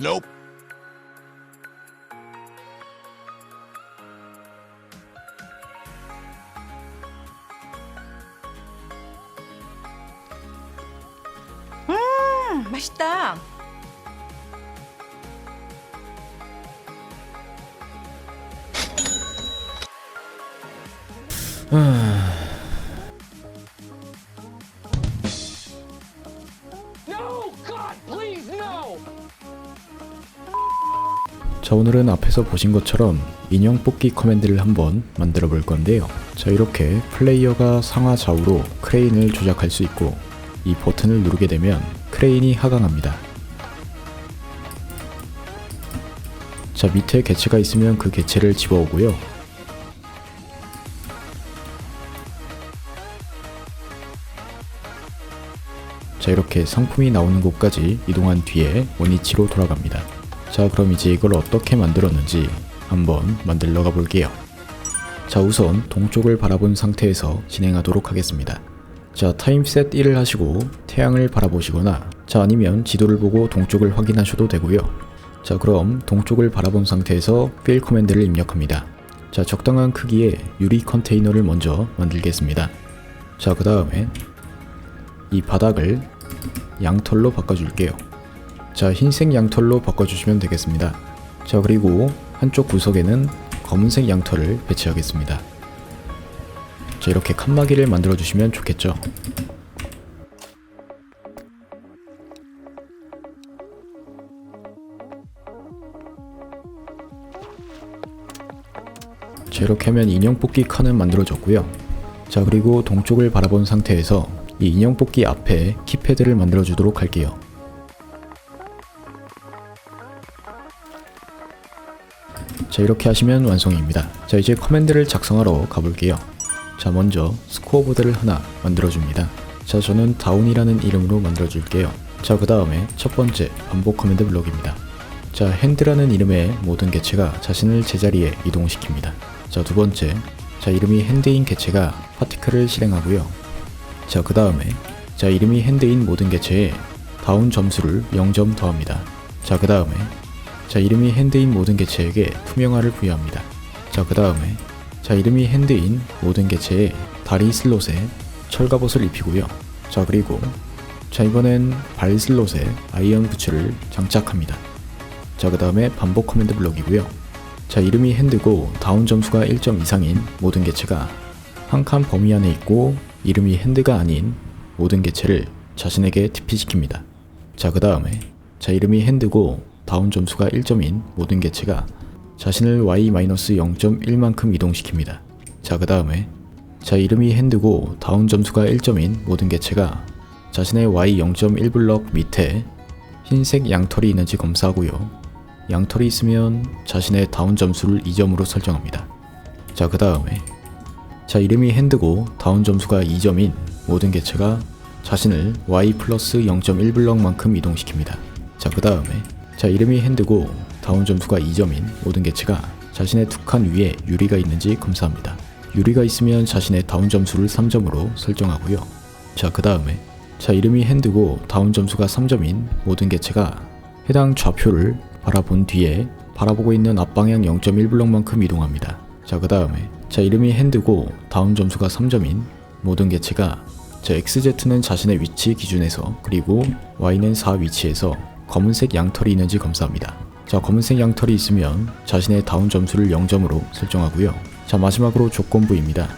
Nope. 음, 맛있다. No! 자 오늘은 앞에서 보신 것처럼 인형 뽑기 커맨드를 한번 만들어 볼 건데요. 자 이렇게 플레이어가 상하 좌우로 크레인을 조작할 수 있고 이 버튼을 누르게 되면 크레인이 하강합니다. 자 밑에 개체가 있으면 그 개체를 집어오고요. 자 이렇게 상품이 나오는 곳까지 이동한 뒤에 원위치로 돌아갑니다 자 그럼 이제 이걸 어떻게 만들었는지 한번 만들러 가볼게요. 자 우선 동쪽을 바라본 상태에서 진행하도록 하겠습니다. 자 타임셋 1을 하시고 태양을 바라보시거나 자 아니면 지도를 보고 동쪽을 확인하셔도 되고요. 자 그럼 동쪽을 바라본 상태에서 필 커맨드를 입력합니다. 자 적당한 크기의 유리 컨테이너를 먼저 만들겠습니다. 자 그 다음에 이 바닥을 양털로 바꿔줄게요 자 흰색 양털로 바꿔주시면 되겠습니다. 자 그리고 한쪽 구석에는 검은색 양털을 배치하겠습니다. 자 이렇게 칸막이를 만들어 주시면 좋겠죠? 자 이렇게 하면 인형 뽑기 칸은 만들어졌고요. 자 그리고 동쪽을 바라본 상태에서 이 인형 뽑기 앞에 키패드를 만들어 주도록 할게요 자 이렇게 하시면 완성입니다. 자 이제 커맨드를 작성하러 가볼게요. 자 먼저 스코어 보드를 하나 만들어 줍니다. 자 저는 다운이라는 이름으로 만들어 줄게요. 자 그 다음에 첫 번째 반복 커맨드 블록입니다. 자 핸드라는 이름의 모든 개체가 자신을 제자리에 이동시킵니다. 자 두 번째. 자 이름이 핸드인 개체가 파티클을 실행하고요. 자 그 다음에 자 이름이 핸드인 모든 개체에 다운 점수를 0점 더합니다. 자 그 다음에 자 이름이 핸드인 모든 개체에게 투명화를 부여합니다. 자 그 다음에 자 이름이 핸드인 모든 개체에 다리 슬롯에 철갑옷을 입히고요. 자 그리고 자 이번엔 발 슬롯에 아이언 부츠를 장착합니다. 자 그 다음에 반복 커맨드 블록이고요. 자 이름이 핸드고 다운 점수가 1점 이상인 모든 개체가 한 칸 범위 안에 있고 이름이 핸드가 아닌 모든 개체를 자신에게 TP시킵니다. 자 그 다음에 자 이름이 핸드고 다운 점수가 1점인 모든 개체가 자신을 y-0.1만큼 이동시킵니다. 자 그 다음에 자 이름이 핸드고 다운 점수가 1점인 모든 개체가 자신의 y0.1 블럭 밑에 흰색 양털이 있는지 검사하고요. 양털이 있으면 자신의 다운 점수를 2점으로 설정합니다. 자 그 다음에 자 이름이 핸드고 다운 점수가 2점인 모든 개체가 자신을 y 플러스 0.1블럭만큼 이동시킵니다. 자 그 다음에 자 이름이 핸드고 다운 점수가 2점인 모든 개체가 자신의 두 칸 위에 유리가 있는지 검사합니다. 유리가 있으면 자신의 다운 점수를 3점으로 설정하고요. 자 그 다음에 자 이름이 핸드고 다운 점수가 3점인 모든 개체가 해당 좌표를 바라본 뒤에 바라보고 있는 앞방향 0.1블럭만큼 이동합니다. 자 그 다음에 자 이름이 핸드고 다운 점수가 3점인 모든 개체가 자 XZ는 자신의 위치 기준에서 그리고 Y는 4 위치에서 검은색 양털이 있는지 검사합니다. 자 검은색 양털이 있으면 자신의 다운 점수를 0점으로 설정하고요. 자 마지막으로 조건부입니다.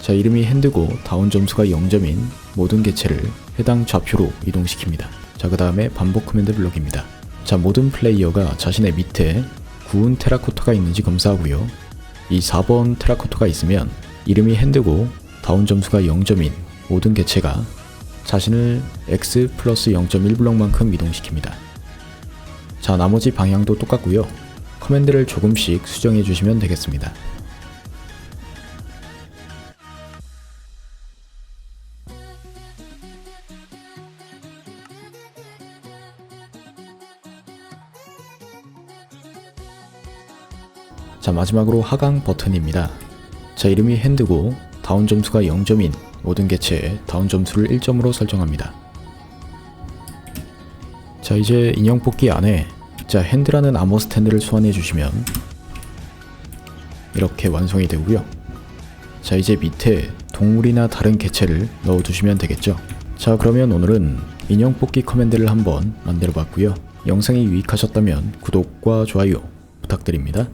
자 이름이 핸드고 다운 점수가 0점인 모든 개체를 해당 좌표로 이동시킵니다. 자 그 다음에 반복 커맨드 블록입니다. 자 모든 플레이어가 자신의 밑에 구운 테라코타가 있는지 검사하고요. 이 4번 테라코타가 있으면 이름이 핸드고 다운 점수가 0점인 모든 개체가 자신을 x 플러스 0.1블럭만큼 이동시킵니다. 자 나머지 방향도 똑같고요. 커맨드를 조금씩 수정해 주시면 되겠습니다. 자 마지막으로 하강 버튼입니다. 자 이름이 핸드고 다운 점수가 0점인 모든 개체에 다운 점수를 1점으로 설정합니다. 자 이제 인형 뽑기 안에 자, 핸드라는 암호 스탠드를 소환해 주시면 이렇게 완성이 되고요. 자, 이제 밑에 동물이나 다른 개체를 넣어 두시면 되겠죠. 자, 그러면 오늘은 인형 뽑기 커맨드를 한번 만들어 봤고요. 영상이 유익하셨다면 구독과 좋아요 부탁드립니다.